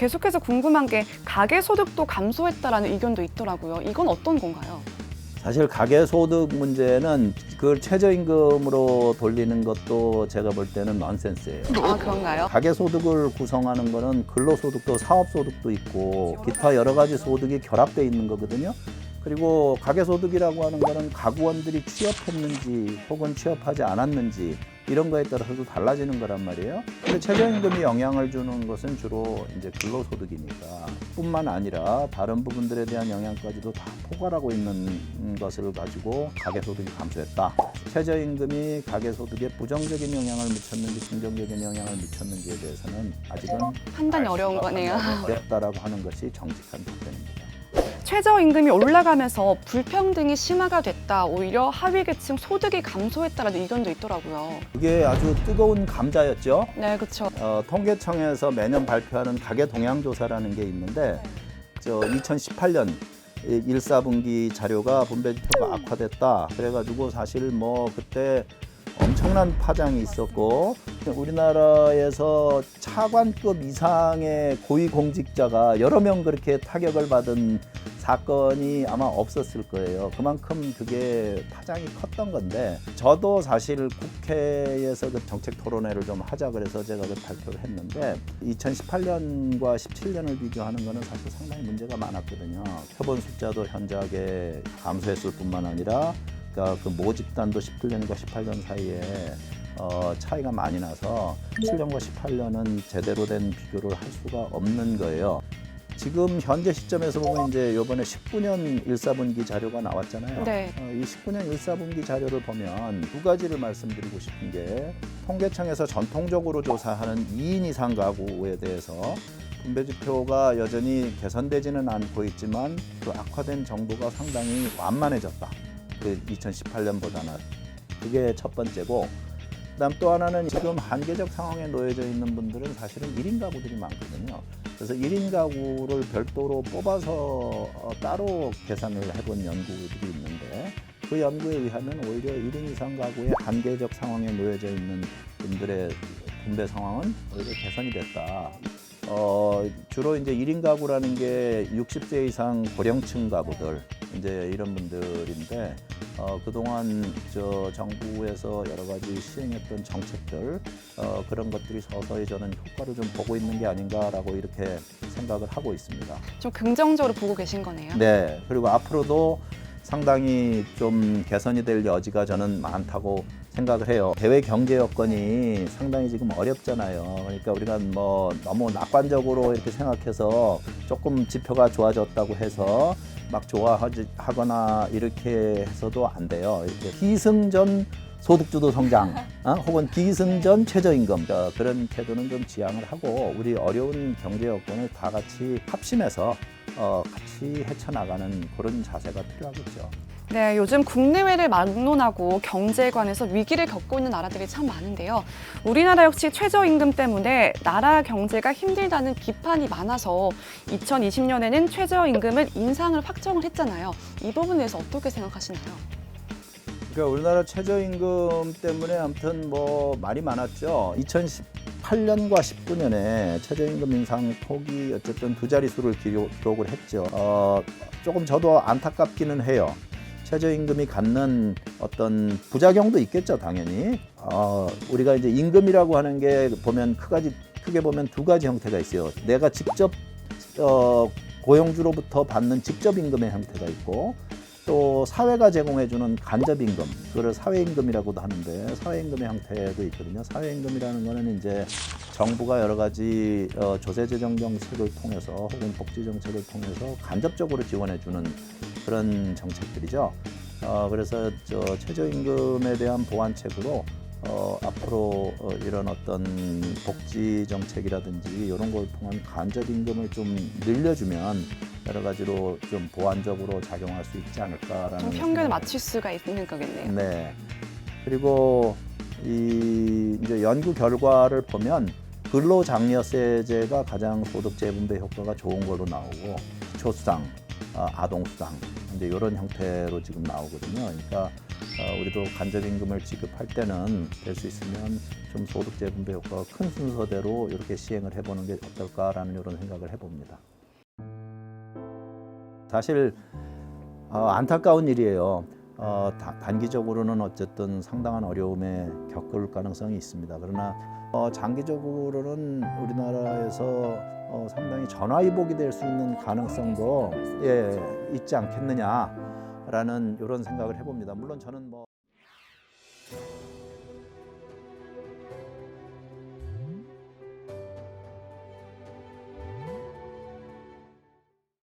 계속해서 궁금한 게 가계 소득도 감소했다라는 의견도 있더라고요. 이건 어떤 건가요? 사실 가계 소득 문제는 그걸 최저임금으로 돌리는 것도 제가 볼 때는 넌센스예요. 아 그런가요? 가계 소득을 구성하는 거는 근로 소득도 사업 소득도 있고 기타 여러 가지 소득이 결합돼 있는 거거든요. 그리고 가계소득이라고 하는 거는 가구원들이 취업했는지 혹은 취업하지 않았는지 이런 거에 따라서도 달라지는 거란 말이에요. 근데 최저임금이 영향을 주는 것은 주로 이제 근로소득이니까 뿐만 아니라 다른 부분들에 대한 영향까지도 다 포괄하고 있는 것을 가지고 가계소득이 감소했다. 최저임금이 가계소득에 부정적인 영향을 미쳤는지 긍정적인 영향을 미쳤는지에 대해서는 아직은 판단이 어려운 거네요. 어렵다라고 하는 것이 정직한 답변입니다. 최저임금이 올라가면서 불평등이 심화가 됐다. 오히려 하위계층 소득이 감소했다라는 의견도 있더라고요. 그게 아주 뜨거운 감자였죠. 네, 그렇죠. 어, 통계청에서 매년 발표하는 가계 동향 조사라는 게 있는데 저 2018년 1, 4분기 자료가 분배 지표가 악화됐다. 그래가지고 사실 뭐 그때 엄청난 파장이 있었고 우리나라에서 차관급 이상의 고위공직자가 여러 명 그렇게 타격을 받은 사건이 아마 없었을 거예요. 그만큼 그게 파장이 컸던 건데 저도 사실 국회에서 그 정책 토론회를 좀 하자 그래서 제가 그 발표를 했는데 2018년과 17년을 비교하는 거는 사실 상당히 문제가 많았거든요. 표본 숫자도 현저하게 감소했을 뿐만 아니라 그러니까 그 모집단도 17년과 18년 사이에 어, 차이가 많이 나서 7년과 18년은 제대로 된 비교를 할 수가 없는 거예요. 지금 현재 시점에서 보면 이제 이번에 19년 1, 4분기 자료가 나왔잖아요. 네. 어, 이 19년 1, 4분기 자료를 보면 두 가지를 말씀드리고 싶은 게 통계청에서 전통적으로 조사하는 2인 이상 가구에 대해서 분배 지표가 여전히 개선되지는 않고 있지만 그 악화된 정도가 상당히 완만해졌다. 그 2018년보다는 그게 첫 번째고 그다음 또 하나는 지금 한계적 상황에 놓여져 있는 분들은 사실은 1인 가구들이 많거든요. 그래서 1인 가구를 별도로 뽑아서 어, 따로 계산을 해본 연구들이 있는데 그 연구에 의하면 오히려 1인 이상 가구의 한계적 상황에 놓여져 있는 분들의 분배 상황은 오히려 개선이 됐다. 어, 주로 이제 1인 가구라는 게 60세 이상 고령층 가구들 이제 이런 분들인데 어, 그동안 저 정부에서 여러 가지 시행했던 정책들 어, 그런 것들이 서서히 저는 효과를 좀 보고 있는 게 아닌가라고 이렇게 생각을 하고 있습니다. 좀 긍정적으로 보고 계신 거네요. 네. 그리고 앞으로도 상당히 좀 개선이 될 여지가 저는 많다고 생각을 해요. 대외 경제 여건이 상당히 지금 어렵잖아요. 그러니까 우리가 뭐 너무 낙관적으로 이렇게 생각해서 조금 지표가 좋아졌다고 해서 막 좋아하거나 이렇게 해서도 안 돼요. 이렇게 기승전 소득주도 성장 어? 혹은 기승전 최저임금 어, 그런 태도는 좀 지양을 하고 우리 어려운 경제 여건을 다 같이 합심해서 어, 같이 헤쳐나가는 그런 자세가 필요하겠죠. 네, 요즘 국내외를 막론하고 경제에 관해서 위기를 겪고 있는 나라들이 참 많은데요. 우리나라 역시 최저임금 때문에 나라 경제가 힘들다는 비판이 많아서 2020년에는 최저임금을 인상을 확정을 했잖아요. 이 부분에 대해서 어떻게 생각하시나요? 그러니까 우리나라 최저임금 때문에 아무튼 뭐 말이 많았죠. 2018년과 19년에 최저임금 인상 폭이 어쨌든 두 자릿수를 기록- 기록을 했죠. 어, 조금 저도 안타깝기는 해요. 최저임금이 갖는 어떤 부작용도 있겠죠, 당연히. 어, 우리가 이제 임금이라고 하는 게 보면 크가지, 크게 보면 두 가지 형태가 있어요. 내가 직접 어, 고용주로부터 받는 직접 임금의 형태가 있고 또 사회가 제공해주는 간접 임금, 그걸 사회 임금이라고도 하는데 사회 임금의 형태도 있거든요. 사회 임금이라는 거는 이제 정부가 여러 가지 어, 조세 재정 정책을 통해서 혹은 복지 정책을 통해서 간접적으로 지원해주는 그런 정책들이죠. 어, 그래서 저 최저임금에 대한 보완책으로 어, 앞으로 어, 이런 어떤 복지 정책이라든지 이런 걸 통한 간접 임금을 좀 늘려주면 여러 가지로 좀 보완적으로 작용할 수 있지 않을까라는 좀 편견을 맞출 수가 있는 거겠네요. 네. 그리고 이 이제 연구 결과를 보면 근로장려세제가 가장 소득 재분배 효과가 좋은 걸로 나오고 기초수당, 아, 아동수당 이제 이런 형태로 지금 나오거든요. 그러니까 어, 우리도 간접임금을 지급할 때는 될 수 있으면 좀 소득 재분배 효과가 큰 순서대로 이렇게 시행을 해보는 게 어떨까라는 이런 생각을 해봅니다. 사실 어, 안타까운 일이에요. 어, 다- 단기적으로는 어쨌든 상당한 어려움에 겪을 가능성이 있습니다. 그러나 어, 장기적으로는 우리나라에서 어, 상당히 전화위복이 될 수 있는 가능성도 예, 있지 않겠느냐라는 이런 생각을 해봅니다. 물론 저는 뭐